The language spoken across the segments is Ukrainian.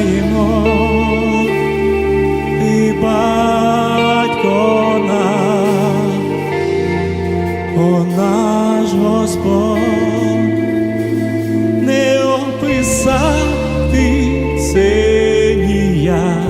знаємо, і батько наш, о наш Господь, не описати це ніяк.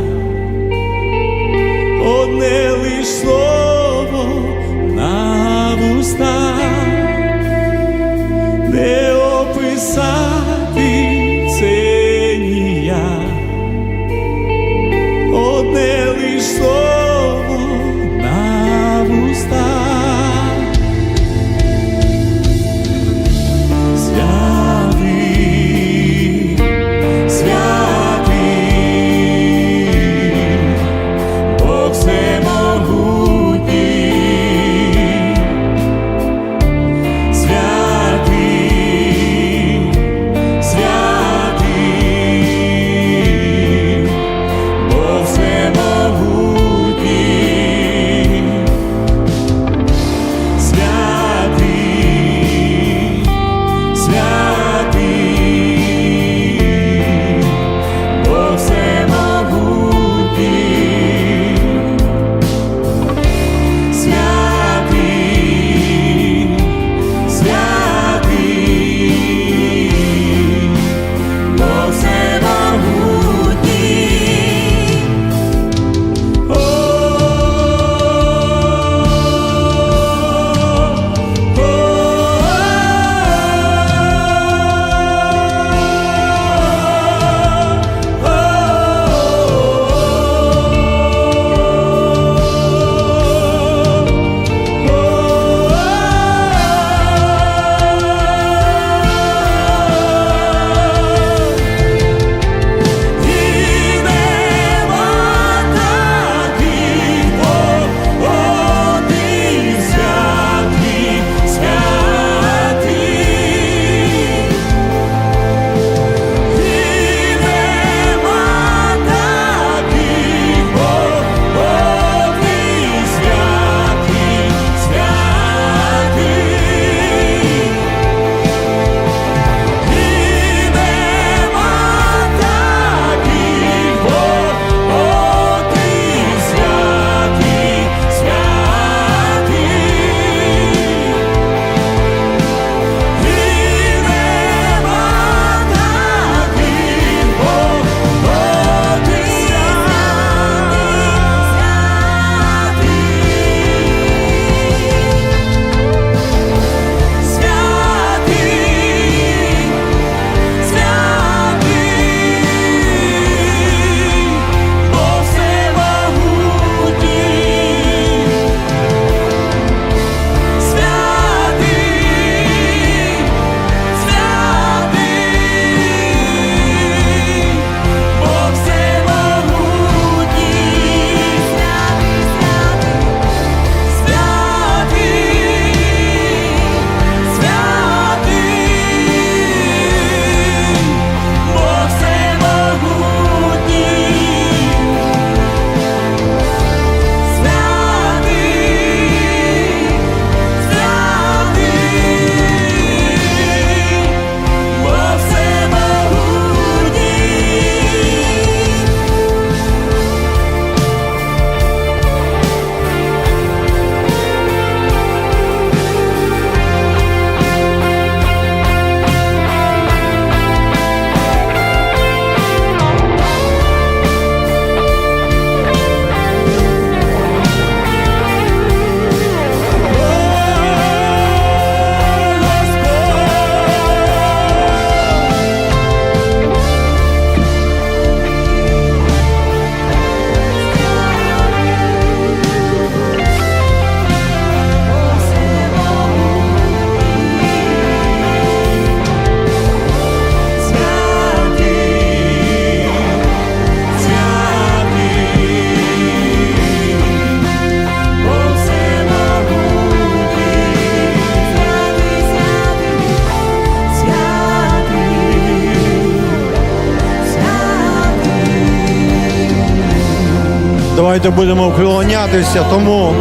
Давайте будемо вклонятися тому,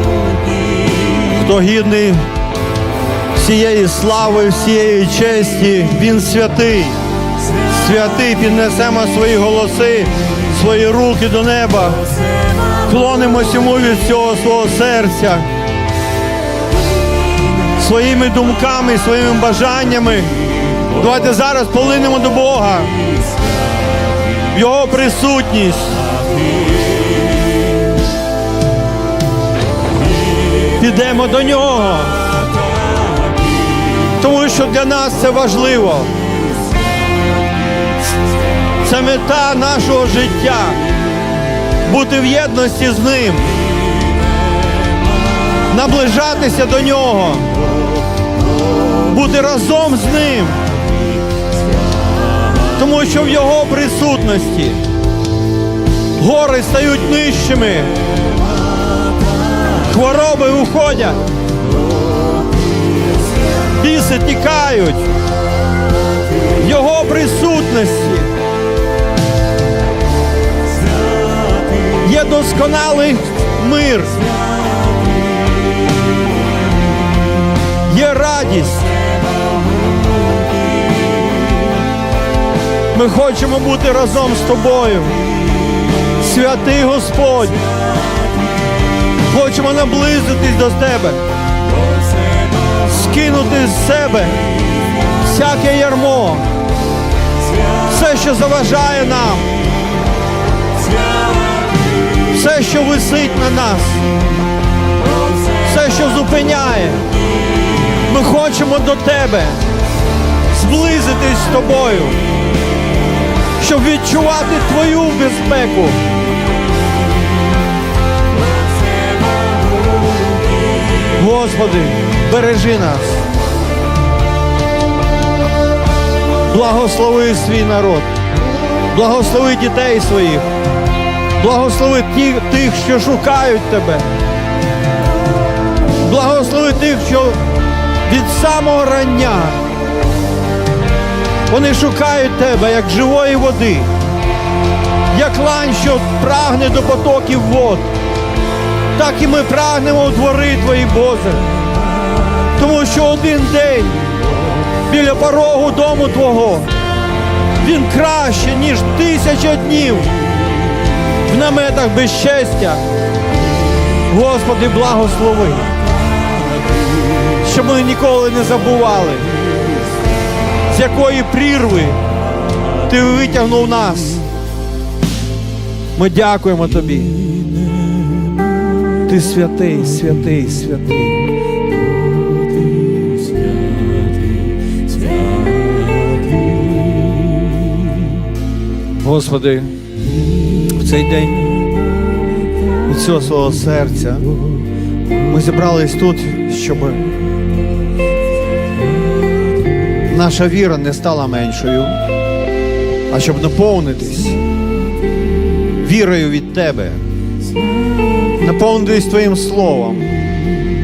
хто гідний всієї слави, всієї честі. Він святий. Святий, піднесемо свої голоси, свої руки до неба. Клонимось йому від всього свого серця. Своїми думками, своїми бажаннями. Давайте зараз полинемо до Бога. В Його присутність. Підемо до нього. Тому що для нас це важливо. Це мета нашого життя. Бути в єдності з ним. Наближатися до нього. Бути разом з ним. Тому що в його присутності гори стають нижчими. Хвороби уходять. Біси тікають. Його присутності. Є досконалий мир. Є радість. Ми хочемо бути разом з тобою. Святий Господь. Хочемо наблизитись до тебе, скинути з себе всяке ярмо, все, що заважає нам, все, що висить на нас, все, що зупиняє. Ми хочемо до тебе зблизитись з тобою, щоб відчувати твою безпеку. Господи, бережи нас. Благослови свій народ. Благослови дітей своїх. Благослови ті, тих, що шукають тебе. Благослови тих, що від самого рання вони шукають тебе, як живої води, як лань, що прагне до потоків вод так і ми прагнемо у двори Твої, Боже. Тому що один день біля порогу дому Твого він краще, ніж тисяча днів в наметах безчестя. Господи, благослови, щоб ми ніколи не забували, з якої прірви Ти витягнув нас. Ми дякуємо Тобі. Ти святий, святий, святий. Господи, в цей день від всього свого серця ми зібрались тут, щоб наша віра не стала меншою, а щоб наповнитись вірою від Тебе наповнитись Твоїм Словом,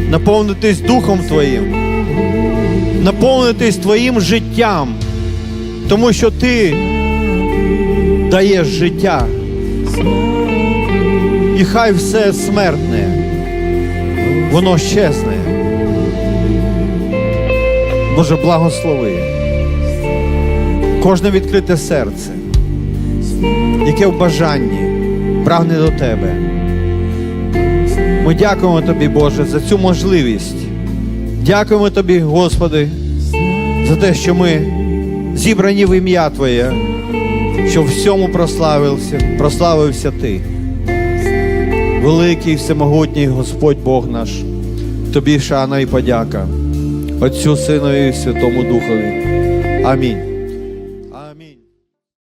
наповнитись Духом Твоїм, наповнитись Твоїм життям, тому що Ти даєш життя. І хай все смертне, воно щезне. Боже, благослови кожне відкрите серце, яке в бажанні прагне до Тебе. Ми дякуємо Тобі, Боже, за цю можливість. Дякуємо Тобі, Господи, за те, що ми зібрані в ім'я Твоє, що всьому прославився, прославився Ти. Великий, всемогутній Господь Бог наш, Тобі шана і подяка, Отцю Синові і Святому Духові. Амінь.